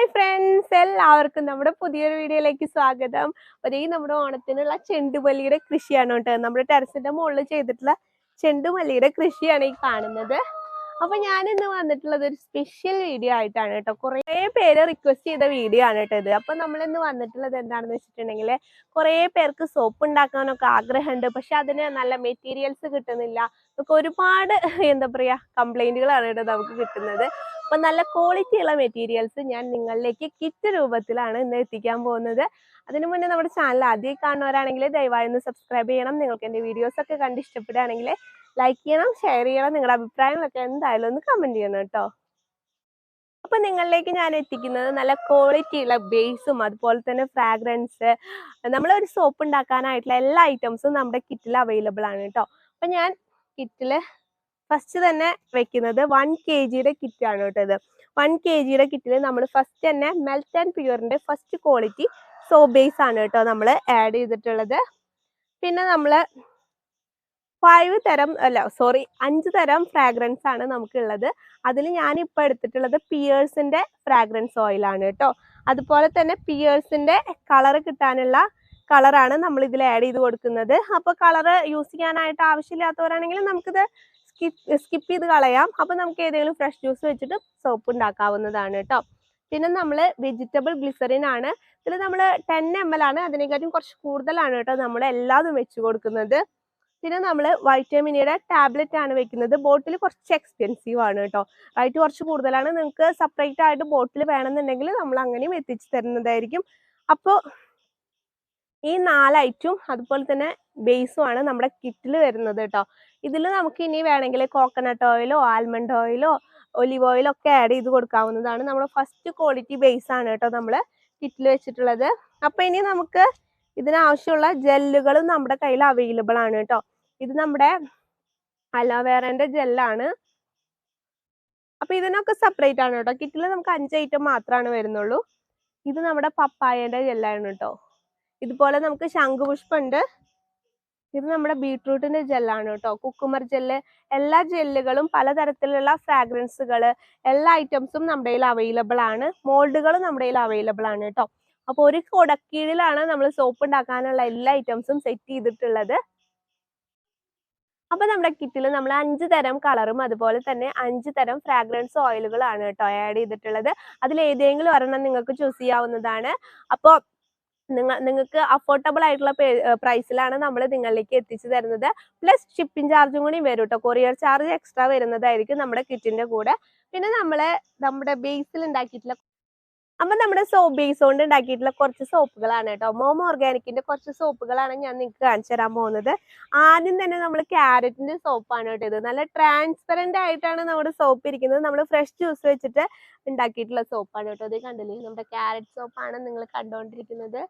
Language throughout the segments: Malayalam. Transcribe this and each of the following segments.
ഹായ് ഫ്രണ്ട്സ് എല്ലാവർക്കും നമ്മുടെ പുതിയൊരു വീഡിയോയിലേക്ക് സ്വാഗതം. ഈ നമ്മുടെ ഓണത്തിനുള്ള ചെണ്ടുമല്ലിയുടെ കൃഷിയാണ് കേട്ടോ. നമ്മുടെ ടെറസിന്റെ മുകളിൽ ചെയ്തിട്ടുള്ള ചെണ്ടുമല്ലിയുടെ കൃഷിയാണ് ഈ കാണുന്നത്. അപ്പൊ ഞാൻ ഇന്ന് വന്നിട്ടുള്ളത് ഒരു സ്പെഷ്യൽ വീഡിയോ ആയിട്ടാണ് കേട്ടോ. കുറേ പേര് റിക്വസ്റ്റ് ചെയ്ത വീഡിയോ ആണ് കേട്ടോ ഇത്. അപ്പൊ നമ്മൾ ഇന്ന് വന്നിട്ടുള്ളത് എന്താണെന്ന് വെച്ചിട്ടുണ്ടെങ്കിൽ കുറേ പേർക്ക് സോപ്പ് ഉണ്ടാക്കാനൊക്കെ ആഗ്രഹമുണ്ട്. പക്ഷെ അതിന് നല്ല മെറ്റീരിയൽസ് കിട്ടുന്നില്ല. ഒക്കെ ഒരുപാട് എന്താ പറയാ കംപ്ലൈന്റുകളാണ് കേട്ടോ നമുക്ക് കിട്ടുന്നത്. അപ്പൊ നല്ല ക്വാളിറ്റി ഉള്ള മെറ്റീരിയൽസ് ഞാൻ നിങ്ങളിലേക്ക് കിറ്റ് രൂപത്തിലാണ് ഇന്ന് എത്തിക്കാൻ പോകുന്നത്. അതിനു മുന്നേ നമ്മുടെ ചാനൽ ആദ്യം കാണുന്നവരാണെങ്കിൽ ദയവായി ഒന്ന് സബ്സ്ക്രൈബ് ചെയ്യണം. നിങ്ങൾക്ക് എന്റെ വീഡിയോസ് ഒക്കെ കണ്ട് ഇഷ്ടപ്പെടുകയാണെങ്കിൽ ലൈക്ക് ചെയ്യണം ഷെയർ ചെയ്യണം. നിങ്ങളുടെ അഭിപ്രായങ്ങളൊക്കെ എന്തായാലും ഒന്ന് കമന്റ് ചെയ്യണം കേട്ടോ. അപ്പൊ നിങ്ങളിലേക്ക് ഞാൻ എത്തിക്കുന്നത് നല്ല ക്വാളിറ്റി ഉള്ള ബേസും അതുപോലെ തന്നെ ഫ്രാഗ്രൻസ് നമ്മളൊരു സോപ്പ് ഉണ്ടാക്കാനായിട്ടുള്ള എല്ലാ ഐറ്റംസും നമ്മുടെ കിറ്റിൽ അവൈലബിൾ ആണ് കേട്ടോ. അപ്പൊ ഞാൻ കിറ്റിൽ ഫസ്റ്റ് തന്നെ വെക്കുന്നത് വൺ കെ ജിയുടെ കിറ്റ് ആണ് കേട്ടോ ഇത്. വൺ കെ ജിയുടെ കിറ്റിൽ നമ്മൾ ഫസ്റ്റ് തന്നെ മെൽറ്റ് ആൻഡ് പ്യൂറിന്റെ ഫസ്റ്റ് ക്വാളിറ്റി സോപ്പ് ബേസ് ആണ് കേട്ടോ നമ്മൾ ആഡ് ചെയ്തിട്ടുള്ളത്. പിന്നെ നമ്മൾ ഫൈവ് തരം അല്ല സോറി അഞ്ച് തരം ഫ്രാഗ്രൻസ് ആണ് നമുക്കുള്ളത്. അതിൽ ഞാനിപ്പോൾ എടുത്തിട്ടുള്ളത് പിയേഴ്സിന്റെ ഫ്രാഗ്രൻസ് ഓയിലാണ് കേട്ടോ. അതുപോലെ തന്നെ പിയേഴ്സിന്റെ കളർ കിട്ടാനുള്ള കളറാണ് നമ്മൾ ഇതിൽ ആഡ് ചെയ്ത് കൊടുക്കുന്നത്. അപ്പോൾ കളർ യൂസ് ചെയ്യാനായിട്ട് ആവശ്യമില്ലാത്തവരാണെങ്കിൽ നമുക്കിത് സ്കിപ്പ് ചെയ്ത് കളയാം. അപ്പോൾ നമുക്ക് ഏതെങ്കിലും ഫ്രഷ് ജ്യൂസ് വെച്ചിട്ട് സോപ്പ് ഉണ്ടാക്കാവുന്നതാണ് കേട്ടോ പിന്നെ നമ്മൾ വെജിറ്റബിൾ ഗ്ലിസറിൻ ആണ്. ഇതിൽ നമ്മൾ ടെൻ എം എൽ ആണ്. അതിനെക്കാട്ടും കുറച്ച് കൂടുതലാണ് കേട്ടോ നമ്മൾ എല്ലാതും വെച്ച് കൊടുക്കുന്നത്. പിന്നെ നമ്മൾ വൈറ്റമിനിയുടെ ടാബ്ലറ്റ് ആണ് വെക്കുന്നത്. ബോട്ടിൽ കുറച്ച് എക്സ്പെൻസീവ് ആണ് കേട്ടോ റൈറ്റ് കുറച്ച് കൂടുതലാണ്. നിങ്ങൾക്ക് സെപ്പറേറ്റ് ആയിട്ട് ബോട്ടിൽ വേണമെന്നുണ്ടെങ്കിൽ നമ്മൾ അങ്ങനെയും എത്തിച്ചു തരുന്നതായിരിക്കും. അപ്പോൾ ഈ നാല് അതുപോലെ തന്നെ ബേസും ആണ് നമ്മുടെ കിറ്റിൽ വരുന്നത് കേട്ടോ ഇതിൽ നമുക്ക് ഇനി വേണമെങ്കിൽ കോക്കനട്ട് ഓയിലോ ആൽമണ്ട് ഓയിലോ ഒലിവ് ഓയിലോ ഒക്കെ ആഡ് ചെയ്ത് കൊടുക്കാവുന്നതാണ്. നമ്മുടെ ഫസ്റ്റ് ക്വാളിറ്റി ബേസ് ആണ് കേട്ടോ നമ്മൾ കിറ്റിൽ വെച്ചിട്ടുള്ളത്. അപ്പൊ ഇനി നമുക്ക് ഇതിനാവശ്യമുള്ള ജെല്ലുകളും നമ്മുടെ കയ്യിൽ അവൈലബിൾ ആണ് കേട്ടോ. ഇത് നമ്മുടെ അലോവേറന്റെ ജെല്ലാണ് അപ്പൊ ഇതിനൊക്കെ സെപ്പറേറ്റ് ആണ് കേട്ടോ. കിറ്റിൽ നമുക്ക് അഞ്ച് ഐറ്റം മാത്രമാണ് വരുന്നുള്ളൂ. ഇത് നമ്മുടെ പപ്പായന്റെ ജെല്ലാണ് കേട്ടോ. ഇതുപോലെ നമുക്ക് ശംഖുപുഷ്പുണ്ട് ഇത് നമ്മുടെ ബീട്രൂട്ടിന്റെ ജെല്ലാണ് കേട്ടോ. കുക്കുമർ ജെല്ല് എല്ലാ ജെല്ലുകളും പലതരത്തിലുള്ള ഫ്രാഗ്രൻസുകൾ എല്ലാ ഐറ്റംസും നമ്മുടെ കയ്യിൽ അവൈലബിൾ ആണ്. മോൾഡുകളും നമ്മുടെ കയ്യിൽ അവൈലബിൾ ആണ് കേട്ടോ. അപ്പോൾ ഒരു കൊടക്കീഴിലാണ് നമ്മൾ സോപ്പ് ഉണ്ടാക്കാനുള്ള എല്ലാ ഐറ്റംസും സെറ്റ് ചെയ്തിട്ടുള്ളത്. അപ്പൊ നമ്മുടെ കിറ്റിൽ നമ്മൾ അഞ്ച് തരം കളറും അതുപോലെ തന്നെ അഞ്ച് തരം ഫ്രാഗ്രൻസ് ഓയിലുകളാണ് കേട്ടോ ആഡ് ചെയ്തിട്ടുള്ളത്. അതിൽ ഏതെങ്കിലും ഒരെണ്ണം നിങ്ങൾക്ക് ചൂസ് ചെയ്യാവുന്നതാണ്. അപ്പോൾ നിങ്ങൾ നിങ്ങൾക്ക് അഫോർഡബിൾ ആയിട്ടുള്ള പ്രൈസിലാണ് നമ്മൾ നിങ്ങളിലേക്ക് എത്തിച്ചു തരുന്നത്. പ്ലസ് ഷിപ്പിംഗ് ചാർജും കൂടി വരും കേട്ടോ കൊറിയർ ചാർജ് എക്സ്ട്രാ വരുന്നതായിരിക്കും നമ്മുടെ കിറ്റിന്റെ കൂടെ. പിന്നെ നമ്മൾ നമ്മുടെ ബേസിൽ ഉണ്ടാക്കിയിട്ടുള്ള അപ്പൊ നമ്മുടെ സോപ്പ് ബേസ് കൊണ്ട് ഉണ്ടാക്കിയിട്ടുള്ള കുറച്ച് സോപ്പുകളാണ് കേട്ടോ മോം ഓർഗാനിക്കിന്റെ കുറച്ച് സോപ്പുകളാണ് ഞാൻ നിങ്ങൾക്ക് കാണിച്ചു തരാൻ പോകുന്നത്. ആദ്യം തന്നെ നമ്മൾ ക്യാരറ്റിന്റെ സോപ്പാണ് കേട്ടോ ഇത് നല്ല ട്രാൻസ്പെറന്റ് ആയിട്ടാണ് നമ്മുടെ സോപ്പ് ഇരിക്കുന്നത്. നമ്മൾ ഫ്രഷ് ജ്യൂസ് വെച്ചിട്ട് ഉണ്ടാക്കിയിട്ടുള്ള സോപ്പാണ് കേട്ടോ ഇത് കണ്ടില്ലേ? നമ്മുടെ ക്യാരറ്റ് സോപ്പാണ് നിങ്ങൾ കണ്ടുകൊണ്ടിരിക്കുന്നത്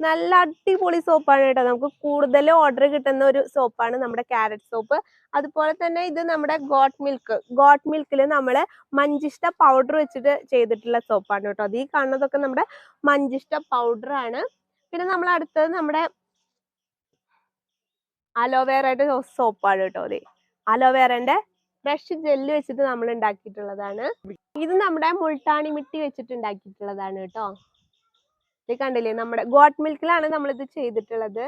നല്ല അടിപൊളി സോപ്പാണ് കേട്ടോ. നമുക്ക് കൂടുതൽ ഓർഡർ കിട്ടുന്ന ഒരു സോപ്പാണ് നമ്മുടെ ക്യാരറ്റ് സോപ്പ് അതുപോലെ തന്നെ ഇത് നമ്മുടെ ഗോട്ട് മിൽക്ക് ഗോട്ട് മിൽക്കിൽ നമ്മൾ മഞ്ചിഷ്ട പൗഡർ വെച്ചിട്ട് ചെയ്തിട്ടുള്ള സോപ്പാണ് കേട്ടോ. അത് ഈ കാണുന്നതൊക്കെ നമ്മുടെ മഞ്ചിഷ്ട പൗഡർ ആണ്. പിന്നെ നമ്മൾ അടുത്തത് നമ്മുടെ അലോവേറയുടെ സോപ്പാണ് കേട്ടോ അതെ അലോവേറന്റെ ഫ്രഷ് ജെല്ല് വെച്ചിട്ട് നമ്മൾ ഉണ്ടാക്കിയിട്ടുള്ളതാണ്. ഇത് നമ്മുടെ മുൾട്ടാണി മിട്ടി വെച്ചിട്ട് ഉണ്ടാക്കിയിട്ടുള്ളതാണ് കേട്ടോ. ഇത് കണ്ടില്ലേ? നമ്മുടെ ഗോട്ട് മിൽക്കിലാണ് നമ്മൾ ഇത് ചെയ്തിട്ടുള്ളത്.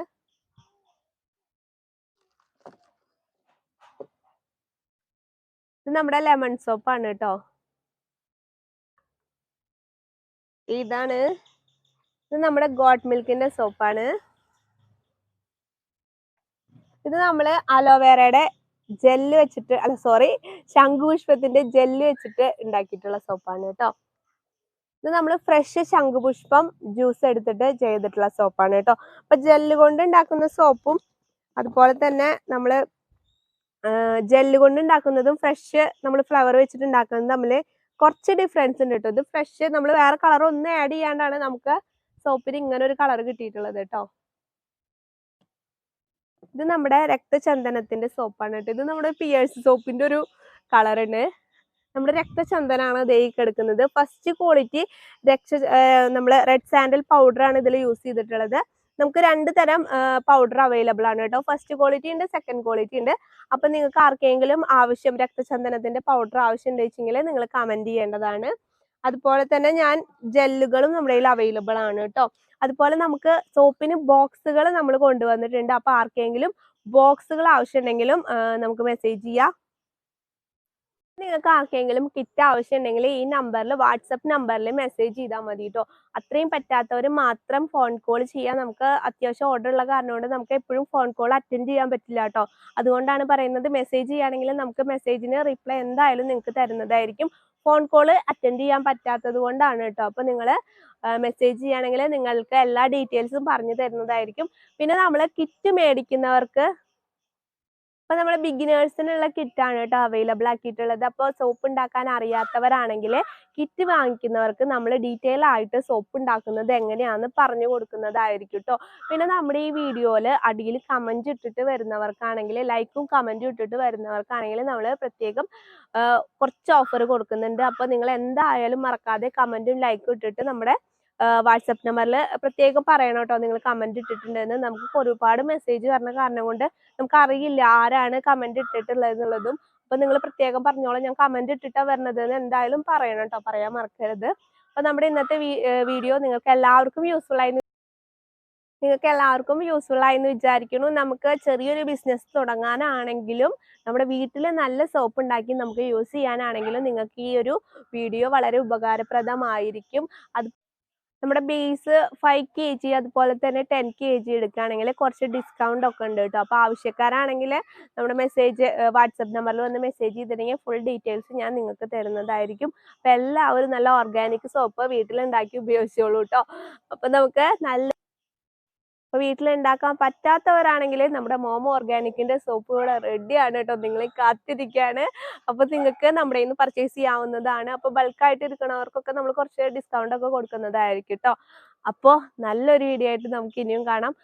ഇത് നമ്മുടെ ലെമൺ സോപ്പാണ് കേട്ടോ. ഇതാണ്. ഇത് നമ്മുടെ ഗോട്ട് മിൽക്കിന്റെ സോപ്പാണ്. ഇത് നമ്മൾ അലോവേറയുടെ ജെല്ല് വെച്ചിട്ട് അല്ല സോറി ശംഖുപുഷ്പത്തിന്റെ ജെല്ല് വെച്ചിട്ട് ഉണ്ടാക്കിയിട്ടുള്ള സോപ്പാണ് കേട്ടോ. ഇത് നമ്മൾ ഫ്രഷ് ശംഖുപുഷ്പം ജ്യൂസ് എടുത്തിട്ട് ചെയ്തിട്ടുള്ള സോപ്പാണ് കേട്ടോ. അപ്പൊ ജെല്ല് കൊണ്ട് ഉണ്ടാക്കുന്ന സോപ്പും അതുപോലെ തന്നെ നമ്മൾ ജെല്ല് കൊണ്ട് ഉണ്ടാക്കുന്നതും ഫ്രഷ് നമ്മൾ ഫ്ലവർ വെച്ചിട്ട് ഉണ്ടാക്കുന്നതും തമ്മിൽ കുറച്ച് ഡിഫറൻസ് ഉണ്ട് കേട്ടോ. ഇത് ഫ്രഷ് നമ്മൾ വേറെ കളർ ഒന്നും ആഡ് ചെയ്യാണ്ടാണ് നമുക്ക് സോപ്പിന് ഇങ്ങനെ ഒരു കളർ കിട്ടിയിട്ടുള്ളത് കേട്ടോ. ഇത് നമ്മുടെ രക്തചന്ദനത്തിന്റെ സോപ്പാണ് കേട്ടോ. ഇത് നമ്മുടെ പിയേഴ്സ് സോപ്പിന്റെ ഒരു കളറുണ്ട് നമ്മുടെ രക്തചന്ദനാണ് ദേഹിക്ക് എടുക്കുന്നത് ഫസ്റ്റ് ക്വാളിറ്റി രക്ത നമ്മുടെ റെഡ് സാൻഡൽ പൗഡർ ആണ് ഇതിൽ യൂസ് ചെയ്തിട്ടുള്ളത്. നമുക്ക് രണ്ട് തരം പൗഡർ അവൈലബിൾ ആണ് കേട്ടോ. ഫസ്റ്റ് ക്വാളിറ്റി ഉണ്ട് സെക്കൻഡ് ക്വാളിറ്റി ഉണ്ട്. അപ്പൊ നിങ്ങൾക്ക് ആർക്കെങ്കിലും ആവശ്യം രക്തചന്ദനത്തിന്റെ പൗഡർ ആവശ്യം ഉണ്ടെങ്കിൽ നിങ്ങൾ കമന്റ് ചെയ്യേണ്ടതാണ്. അതുപോലെ തന്നെ ഞാൻ ജെല്ലുകളും നമ്മുടെ കയ്യിൽ അവൈലബിൾ ആണ് കേട്ടോ. അതുപോലെ നമുക്ക് സോപ്പിന് ബോക്സുകൾ നമ്മൾ കൊണ്ടുവന്നിട്ടുണ്ട്. അപ്പോൾ ആർക്കെങ്കിലും ബോക്സുകൾ ആവശ്യമുണ്ടെങ്കിലും നമുക്ക് മെസ്സേജ് ചെയ്യാം. നിങ്ങൾക്ക് ആർക്കെങ്കിലും കിറ്റ് ആവശ്യമുണ്ടെങ്കിൽ ഈ നമ്പറിൽ വാട്സപ്പ് നമ്പറിൽ മെസ്സേജ് ചെയ്താൽ മതി കേട്ടോ അത്രയും പറ്റാത്തവർ മാത്രം ഫോൺ കോൾ ചെയ്യാൻ നമുക്ക് അത്യാവശ്യം ഓർഡർ ഉള്ള കാരണം കൊണ്ട് നമുക്ക് എപ്പോഴും ഫോൺ കോൾ അറ്റൻഡ് ചെയ്യാൻ പറ്റില്ല കേട്ടോ അതുകൊണ്ടാണ് പറയുന്നത് മെസ്സേജ് ചെയ്യുകയാണെങ്കിൽ നമുക്ക് മെസ്സേജിന് റിപ്ലൈ എന്തായാലും നിങ്ങൾക്ക് തരുന്നതായിരിക്കും. ഫോൺ കോൾ അറ്റൻഡ് ചെയ്യാൻ പറ്റാത്തത് കൊണ്ടാണ് കേട്ടോ അപ്പോൾ നിങ്ങൾ മെസ്സേജ് ചെയ്യുകയാണെങ്കിൽ നിങ്ങൾക്ക് എല്ലാ ഡീറ്റെയിൽസും പറഞ്ഞു തരുന്നതായിരിക്കും. പിന്നെ നമ്മൾ കിറ്റ് മേടിക്കുന്നവർക്ക് അപ്പൊ നമ്മളെ ബിഗിനേഴ്സിനുള്ള കിറ്റാണ് കേട്ടോ അവൈലബിൾ ആക്കിയിട്ടുള്ളത്. അപ്പോൾ സോപ്പ് ഉണ്ടാക്കാൻ അറിയാത്തവരാണെങ്കിൽ കിറ്റ് വാങ്ങിക്കുന്നവർക്ക് നമ്മൾ ഡീറ്റെയിൽ ആയിട്ട് സോപ്പ് ഉണ്ടാക്കുന്നത് എങ്ങനെയാണെന്ന് പറഞ്ഞു കൊടുക്കുന്നതായിരിക്കും കേട്ടോ. പിന്നെ നമ്മുടെ ഈ വീഡിയോയിൽ അടിയിൽ കമന്റ് ഇട്ടിട്ട് വരുന്നവർക്കാണെങ്കിൽ ലൈക്കും കമന്റും ഇട്ടിട്ട് വരുന്നവർക്കാണെങ്കിൽ നമ്മൾ പ്രത്യേകം കുറച്ച് ഓഫർ കൊടുക്കുന്നുണ്ട്. അപ്പോൾ നിങ്ങൾ എന്തായാലും മറക്കാതെ കമന്റും ലൈക്കും ഇട്ടിട്ട് നമ്മുടെ വാട്സപ്പ് നമ്പറിൽ പ്രത്യേകം പറയണം കേട്ടോ. നിങ്ങൾ കമന്റ് ഇട്ടിട്ടുണ്ടെന്ന്. നമുക്ക് ഒരുപാട് മെസ്സേജ് വരുന്ന കാരണം കൊണ്ട് നമുക്ക് അറിയില്ല ആരാണ് കമന്റ് ഇട്ടിട്ടുള്ളത് എന്നുള്ളതും അപ്പൊ നിങ്ങൾ പ്രത്യേകം പറഞ്ഞോളാം. ഞാൻ കമന്റ് ഇട്ടിട്ടാ വരണത് എന്ന് എന്തായാലും പറയണം കേട്ടോ. പറയാൻ മറക്കരുത്. അപ്പൊ നമ്മുടെ ഇന്നത്തെ വീഡിയോ നിങ്ങൾക്ക് എല്ലാവർക്കും യൂസ്ഫുൾ ആയി നിങ്ങൾക്ക് എല്ലാവർക്കും യൂസ്ഫുൾ ആയി എന്ന് വിചാരിക്കുന്നു. നമുക്ക് ചെറിയൊരു ബിസിനസ് തുടങ്ങാനാണെങ്കിലും നമ്മുടെ വീട്ടിൽ നല്ല സോപ്പ് ഉണ്ടാക്കി നമുക്ക് യൂസ് ചെയ്യാനാണെങ്കിലും നിങ്ങൾക്ക് ഈ ഒരു വീഡിയോ വളരെ ഉപകാരപ്രദമായിരിക്കും. അത് നമ്മുടെ ബേസ് ഫൈവ് കെ ജി അതുപോലെ തന്നെ ടെൻ കെ ജി എടുക്കുകയാണെങ്കിൽ കുറച്ച് ഡിസ്കൗണ്ട് ഒക്കെ ഉണ്ട് കേട്ടോ. അപ്പോൾ ആവശ്യക്കാരാണെങ്കിൽ നമ്മുടെ മെസ്സേജ് വാട്സപ്പ് നമ്പറിൽ വന്ന് മെസ്സേജ് ചെയ്തിട്ടുണ്ടെങ്കിൽ ഫുൾ ഡീറ്റെയിൽസ് ഞാൻ നിങ്ങൾക്ക് തരുന്നതായിരിക്കും. അപ്പോൾ എല്ലാവരും നല്ല ഓർഗാനിക് സോപ്പ് വീട്ടിലുണ്ടാക്കി ഉപയോഗിച്ചോളൂ കേട്ടോ. അപ്പോൾ നമുക്ക് നല്ല അപ്പോൾ വീട്ടിലുണ്ടാക്കാൻ പറ്റാത്തവരാണെങ്കിൽ നമ്മുടെ മോമോ ഓർഗാനിക്കിന്റെ സോപ്പുകൾ റെഡിയാണ് കേട്ടോ. നിങ്ങൾ കാത്തിരിക്കുകയാണ് അപ്പോൾ നിങ്ങൾക്ക് നമ്മുടെ നിന്ന് പർച്ചേസ് ചെയ്യാവുന്നതാണ്. അപ്പോൾ ബൾക്കായിട്ട് എടുക്കണവർക്കൊക്കെ നമ്മൾ കുറച്ച് ഡിസ്കൗണ്ട് ഒക്കെ കൊടുക്കുന്നതായിരിക്കും കേട്ടോ. അപ്പോൾ നല്ലൊരു വീഡിയോ ആയിട്ട് നമുക്ക് ഇനിയും കാണാം.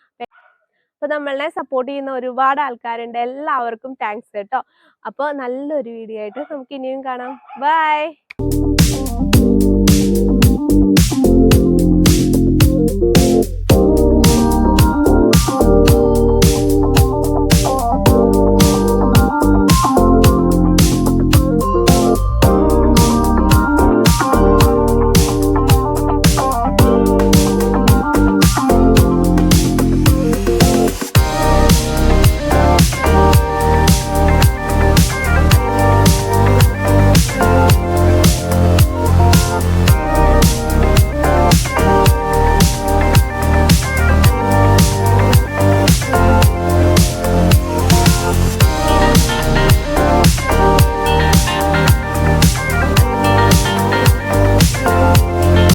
അപ്പോൾ നമ്മളെ സപ്പോർട്ട് ചെയ്യുന്ന ഒരുപാട് ആൾക്കാരുണ്ട്. എല്ലാവർക്കും താങ്ക്സ് കേട്ടോ. അപ്പോൾ നല്ലൊരു വീഡിയോ ആയിട്ട് നമുക്ക് ഇനിയും കാണാം. ബൈ